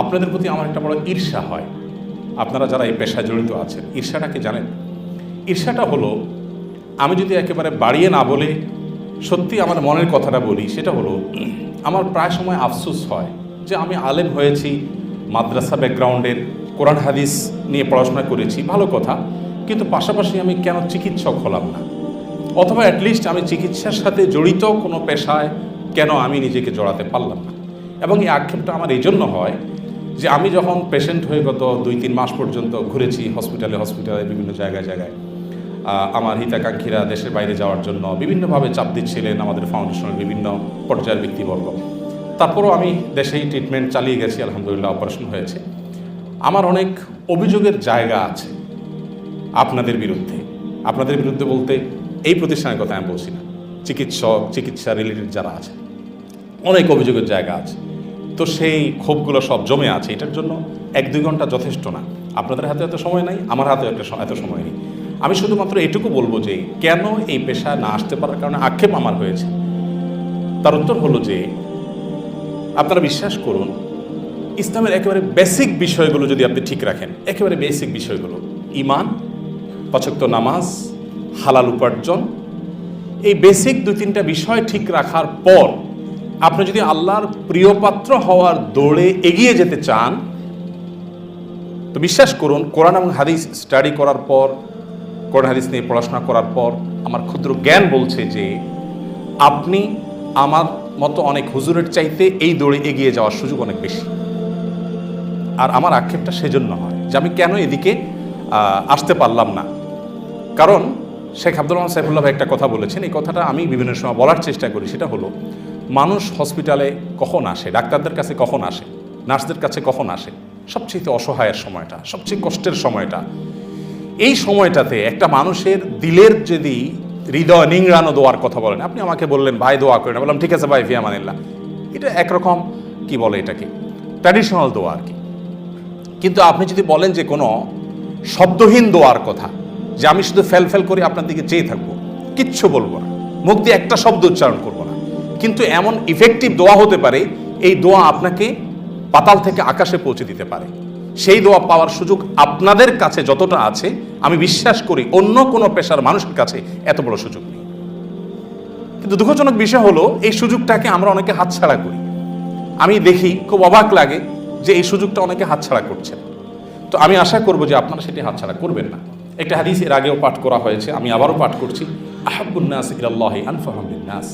আপনাদের প্রতি আমার একটা বড় ঈর্ষা হয়। আপনারা যারা এই পেশায় জড়িত আছেন, ঈর্ষাটা কি জানেন? ঈর্ষাটা হলো, আমি যদি একেবারে বাড়িয়ে না বলে, সত্যি আমার মনের কথাটা বলি, সেটা হলো, আমার প্রায় সময় আফসোস হয় যে আমি আলেম হয়েছি, মাদ্রাসা ব্যাকগ্রাউন্ডের কোরআন হাদিস নিয়ে পড়াশোনা করেছি, ভালো কথা, কিন্তু পাশাপাশি আমি কেন চিকিৎসক হলাম না? অথবা অ্যাটলিস্ট আমি চিকিৎসার সাথে জড়িত কোনো পেশায় কেন আমি নিজেকে জড়াতে পারলাম না? এবং এই আক্ষেপটা আমার এই জন্য হয় যে আমি যখন পেশেন্ট হয়ে গত দুই, তিন মাস পর্যন্ত ঘুরেছি হসপিটালে হসপিটালে বিভিন্ন জায়গায় জায়গায় আমার হিতাকাঙ্ক্ষীরা দেশের বাইরে যাওয়ার জন্য বিভিন্নভাবে চাপ দিচ্ছিলেন আমাদের ফাউন্ডেশনের বিভিন্ন পর্যায়ের ব্যক্তিবর্গ। তারপরও আমি দেশেই ট্রিটমেন্ট চালিয়ে গেছি, আলহামদুলিল্লাহ অপারেশন হয়েছে। আমার অনেক অভিযোগের জায়গা আছে আপনাদের বিরুদ্ধে। আপনাদের বিরুদ্ধে বলতে এই প্রতিষ্ঠানের কথা আমি বলছি না। চিকিৎসক, চিকিৎসা রিলেটেড যারা আছে, অনেক অভিযোগের জায়গা আছে। তো সেই ক্ষোভগুলো সব জমে আছে, এটার জন্য এক দুই ঘণ্টা যথেষ্ট না। আপনাদের হাতে এত সময় নাই, আমার হাতে একটা এত সময় নেই। আমি শুধুমাত্র এটুকু বলব যে, কেন এই পেশায় না আসতে পারার কারণে আক্ষেপ আমার হয়েছে? তার উত্তর হলো যে, আপনারা বিশ্বাস করুন, ইসলামের একেবারে বেসিক বিষয়গুলো যদি আপনি ঠিক রাখেন, একেবারে বেসিক বিষয়গুলো ইমান পছক্ত নামাজ, হালাল উপার্জন, এই বেসিক দু তিনটা বিষয় ঠিক রাখার পর আপনি যদি আল্লাহর প্রিয়পাত্র হওয়ার দৌড়ে এগিয়ে যেতে চান, তো বিশ্বাস করুন, কোরআন এবং হাদিস স্টাডি করার পর, কোরআন হাদিস নিয়ে পড়াশোনা করার পর, আমার ক্ষুদ্র জ্ঞান বলছে যে, আপনি আমার মতো অনেক হুজুরের চাইতে এই দৌড়ে এগিয়ে যাওয়ার সুযোগ অনেক বেশি। আর আমার আক্ষেপটা সেজন্য হয় যে আমি কেন এদিকে আসতে পারলাম না। কারণ শেখ আব্দুল রহমান সাইফুল্লাহ ভাই একটা কথা বলেছেন, এই কথাটা আমি বিভিন্ন সময় বলার চেষ্টা করি, সেটা হলো মানুষ হসপিটালে কখন আসে? ডাক্তারদের কাছে কখন আসে? নার্সদের কাছে কখন আসে? সবচেয়ে অসহায়ের সময়টা, সবচেয়ে কষ্টের সময়টা। এই সময়টাতে একটা মানুষের দিলের যদি হৃদয় নিংড়ানো দোয়ার কথা বলেন, আপনি আমাকে বললেন, ভাই, দোয়া করেন। বললাম, ঠিক আছে ভাই, ফিয়া মানিল্লাহ। এটা একরকম, কি বলে এটাকে? ট্র্যাডিশনাল দোয়া আর কি। কিন্তু আপনি যদি বলেন যে কোনো শব্দহীন দোয়ার কথা, যে আমি শুধু ফেল ফেল করে আপনার দিকে চেয়ে থাকব, কিচ্ছু বলব না। মুখ দিয়ে একটা শব্দ উচ্চারণ করব না। কিন্তু এমন ইফেক্টিভ দোয়া হতে পারে, এই দোয়া আপনাকে পাতাল থেকে আকাশে পৌঁছে দিতে পারে। সেই দোয়া পাওয়ার সুযোগ আপনাদের কাছে যতটা আছে, আমি বিশ্বাস করি অন্য কোনো পেশার মানুষের কাছে এত বড় সুযোগ নেই। কিন্তু দুঃখজনক বিষয় হলো, এই সুযোগটাকে আমরা অনেকে হাতছাড়া করি। আমি দেখি খুব অবাক লাগে যে এই সুযোগটা অনেকে হাতছাড়া করছেন। তো আমি আশা করব যে আপনারা সেটি হাতছাড়া করবেন না। একটা হাদিস এর আগেও পাঠ করা হয়েছে, আমি আবারও পাঠ করছি। আহাবুন্নাস ইলাল্লাহি আনফাহামিন নাস।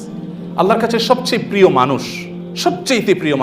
আল্লাহর কাছে সবচেয়ে প্রিয় মানুষ সবচেয়ে প্রিয় মানুষ